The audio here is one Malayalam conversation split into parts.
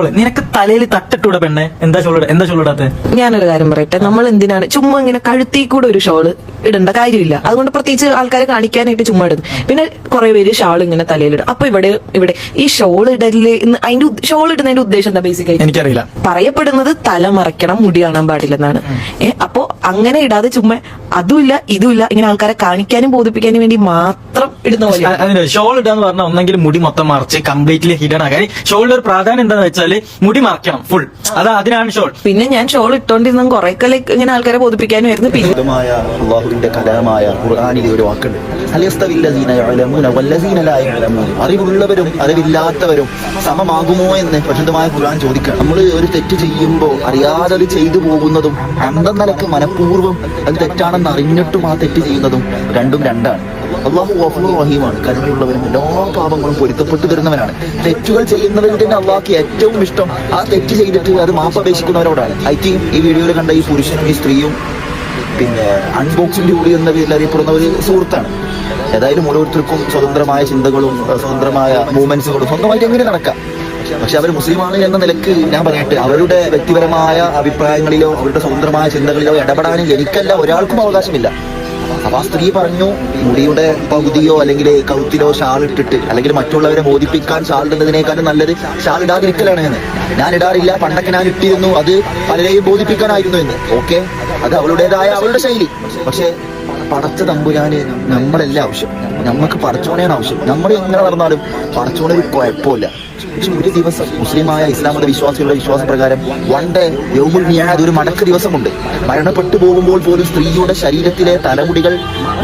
ഷോൾ നിനക്ക് തലയിൽ തട്ടിട്ടൂടെ പെണ്ണെ? എന്താ ഷോളിട എന്താ ചോളിടാത്ത? ഞാനൊരു കാര്യം പറയട്ടെ. നമ്മൾ എന്തിനാണ് ചുമ്മാ ഇങ്ങനെ കഴുത്തി കൂടെ ഒരു ഷോൾ ഇടേണ്ട കാര്യമില്ല. അതുകൊണ്ട് പ്രത്യേകിച്ച് ആൾക്കാരെ കാണിക്കാനായിട്ട് ചുമ്മാ ഇടുന്നു പിന്നെ കുറെ പേര് ഷാൾ ഇങ്ങനെ തലയിൽ തലയിലിടും അപ്പൊ ഇവിടെ ഇവിടെ ഈ ഷോൾ ഇടൽ അതിന്റെ ഷോൾ ഇടുന്നതിന്റെ ഉദ്ദേശം എന്താ ബേസിക്കായി എനിക്കറിയില്ല. പറയപ്പെടുന്നത് തല മറയ്ക്കണം മുടി കാണാൻ പാടില്ലെന്നാണ്. ഏഹ് അപ്പോ അങ്ങനെ ഇടാതെ ചുമ്മാ അതുമില്ല ഇതുമില്ല. ഇങ്ങനെ ആൾക്കാരെ കാണിക്കാനും ബോധിപ്പിക്കാനും വേണ്ടി മാത്രം ഇടുന്ന പോലെ ഷോൾ ഇടാന്ന് പറഞ്ഞാൽ ഒന്നെങ്കിൽ മുടി മൊത്തം മറച്ച് കംപ്ലീറ്റ്ലി ഹിഡൻ ആകാൻ. ഷോളിന്റെ ഒരു പ്രാധാന്യം എന്താന്ന് വെച്ചാൽ മുടി മറക്കണം ഫുൾ അത് അതിനാണ് ഷോൾ. പിന്നെ ഞാൻ ഷോൾ ഇട്ടോണ്ടിരുന്ന കുറെ ലൈക്ക് ഇങ്ങനെ ആൾക്കാരെ ബോധിപ്പിക്കാനുമായിരുന്നു പിന്നെ ശുദ്ധമായ അള്ളാഹുവിന്റെ കലാമായ ഖുർആാനിലെ ഒരു വാക്കുണ്ട്. അറിവുള്ളവരും അറിവില്ലാത്തവരും സമമാകുമോ എന്ന് പ്രശ്നമായ ഖുർആൻ ചോദിക്കുക. നമ്മൾ ഒരു തെറ്റ് ചെയ്യുമ്പോൾ അറിയാതെ അത് ചെയ്തു പോകുന്നതും അന്തം നിലയ്ക്ക് മനഃപൂർവം അത് തെറ്റാണെന്ന് അറിഞ്ഞിട്ടും ആ തെറ്റ് ചെയ്യുന്നതും രണ്ടും രണ്ടാണ്. അള്ളാഹു ഗഫൂർ റഹീമാണ്. കരുണയുള്ളവരും എല്ലാ പാപങ്ങളും പൊരുത്തപ്പെട്ടു തരുന്നവനാണ്. തെറ്റുകൾ ചെയ്യുന്നവരിൽ തന്നെ അള്ളാഹ്ക്ക് ഏറ്റവും ഇഷ്ടം ആ തെറ്റ് ചെയ്തിട്ട് അത് മാപ്പപേക്ഷിക്കുന്നവരോടാണ് ഐ തിങ്ക് ഈ വീഡിയോയിൽ കണ്ട ഈ പുരുഷനും ഈ സ്ത്രീയും പിന്നെ അൺബോക്സിംഗ് ജോലി എന്ന പേരിൽ അറിയപ്പെടുന്ന ഒരു സുഹൃത്താണ്. ഏതായാലും ഓരോരുത്തർക്കും സ്വതന്ത്രമായ ചിന്തകളും സ്വതന്ത്രമായ മൂവ്മെന്റ്സുകളും സ്വന്തമായിട്ട് എങ്ങനെ നടക്കാം? പക്ഷെ അവർ മുസ്ലിമാണ് എന്ന നിലയ്ക്ക് ഞാൻ പറയട്ടെ അവരുടെ വ്യക്തിപരമായ അഭിപ്രായങ്ങളിലോ അവരുടെ സ്വതന്ത്രമായ ചിന്തകളിലോ ഇടപെടാനും എനിക്കല്ല ഒരാൾക്കും അവകാശമില്ല. അപ്പൊ ആ സ്ത്രീ പറഞ്ഞു മുടിയുടെ പകുതിയോ അല്ലെങ്കിൽ കൗത്തിലോ ഷാൾ ഇട്ടിട്ട് അല്ലെങ്കിൽ മറ്റുള്ളവരെ ബോധിപ്പിക്കാൻ ഷാൾ ഇടുന്നതിനേക്കാളും നല്ലത് ഷാൾ ഇടാതിരിക്കലാണ് എന്ന്. ഞാൻ ഇടാറില്ല പണ്ടൊക്കെ ഞാൻ ഇട്ടിരുന്നു അത് പലരെയും ബോധിപ്പിക്കാനായിരുന്നു എന്ന്. ഓക്കെ? അത് അവളുടേതായ അവളുടെ ശൈലി. പക്ഷെ പടച്ച തമ്പുരാന് നമ്മളല്ല ആവശ്യം. നമുക്ക് പടച്ചോനെയാണ് ആവശ്യം. നമ്മൾ എങ്ങനെ നടന്നാലും പടച്ചോനെ ഒരു കുഴപ്പമില്ല. പക്ഷെ ഒരു ദിവസം മുസ്ലിമായ ഇസ്ലാം മത വിശ്വാസികളുടെ വിശ്വാസ പ്രകാരം വൺ ഡേ യൗമുൽ മിയാദ് ഒരു മടക്ക ദിവസമുണ്ട്. മരണപ്പെട്ടു പോകുമ്പോൾ പോലും സ്ത്രീയുടെ ശരീരത്തിലെ തലമുടികൾ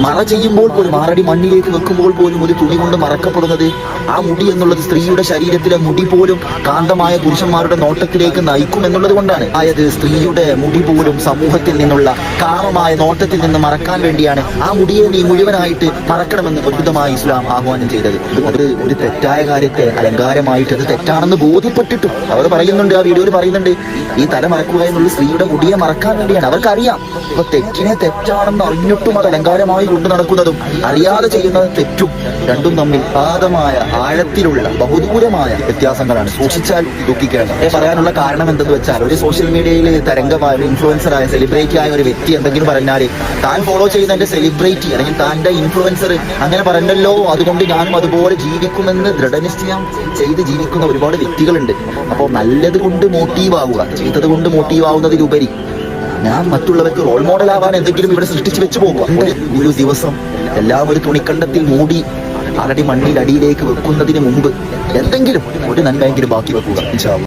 മറ ചെയ്യുമ്പോൾ പോലും ആറടി മണ്ണിലേക്ക് വെക്കുമ്പോൾ പോലും ഒരു തുണി കൊണ്ട് മറക്കപ്പെടുന്നത് ആ മുടി എന്നുള്ളത് സ്ത്രീയുടെ ശരീരത്തിലെ മുടി പോലും കാന്തമായ പുരുഷന്മാരുടെ നോട്ടത്തിലേക്ക് നയിക്കും എന്നുള്ളത് കൊണ്ടാണ്. അതായത് സ്ത്രീയുടെ മുടി പോലും സമൂഹത്തിൽ നിന്നുള്ള കാമമായ നോട്ടത്തിൽ നിന്ന് മറക്കാൻ വേണ്ടിയാണ് ആ മുടിയെ നീ മുഴുവനായിട്ട് മറക്കണമെന്ന് പരിശുദ്ധമായ ഇസ്ലാം ആഹ്വാനം ചെയ്തത്. അത് ഒരു തെറ്റായ കാര്യത്തെ അലങ്കാരമായിട്ട് അത് തെറ്റാണെന്ന് ബോധ്യപ്പെട്ടിട്ടും അവർ പറയുന്നുണ്ട് ആ വീഡിയോയിൽ പറയുന്നുണ്ട്. ഈ തല മറക്കുക എന്നുള്ള സ്ത്രീയുടെ മുടിയെ മറക്കാൻ വേണ്ടിയാണ്. അവർക്കറിയാം. അപ്പൊ തെറ്റിനെ തെറ്റാണെന്ന് അറിഞ്ഞിട്ടും അത് അലങ്കാരമായി കൊണ്ടു നടക്കുന്നതും അറിയാതെ ചെയ്യുന്ന തെറ്റും. രണ്ടും തമ്മിൽ പാദമായ ആഴത്തിലുള്ള ബഹുദൂരമായ വ്യത്യാസങ്ങളാണ്. സൂക്ഷിച്ചാൽ ദുഃഖിക്കേണ്ട പറയാനുള്ള കാരണം എന്തെന്ന് വെച്ചാൽ ഒരു സോഷ്യൽ മീഡിയയിൽ തരംഗമായ ഒരു ഇൻഫ്ലുവൻസറായ സെലിബ്രിറ്റി ആയ ഒരു വ്യക്തി എന്തെങ്കിലും പറഞ്ഞാൽ താൻ ഫോളോ ചെയ്യുന്ന സെലിബ്രിറ്റി അല്ലെങ്കിൽ താന്റെ ഇൻഫ്ലുവൻസർ അങ്ങനെ പറഞ്ഞല്ലോ അതുകൊണ്ട് ഞാനും അതുപോലെ ജീവിക്കുമെന്ന് ദൃഢനിശ്ചയം ചെയ്ത് ജീവിക്കുന്ന ഒരുപാട് വ്യക്തികളുണ്ട്. അപ്പോൾ നല്ലത് കൊണ്ട് മോട്ടീവ് ആവുക ചെയ്തത് കൊണ്ട് മോട്ടീവ് ആവുന്നതിലുപരി ഞാൻ മറ്റുള്ളവർക്ക് റോൾ മോഡൽ ആവാൻ എന്തെങ്കിലും ഇവിടെ സൃഷ്ടിച്ചു വെച്ച് പോകുക. ഒരു ദിവസം എല്ലാം ഒരു തുണിക്കണ്ടത്തിൽ മൂടി അരടി മണ്ണിൽ അടിയിലേക്ക് വെക്കുന്നതിന് മുമ്പ് എന്തെങ്കിലും ഒരു നന്മയെങ്കിലും ബാക്കി വെക്കുക.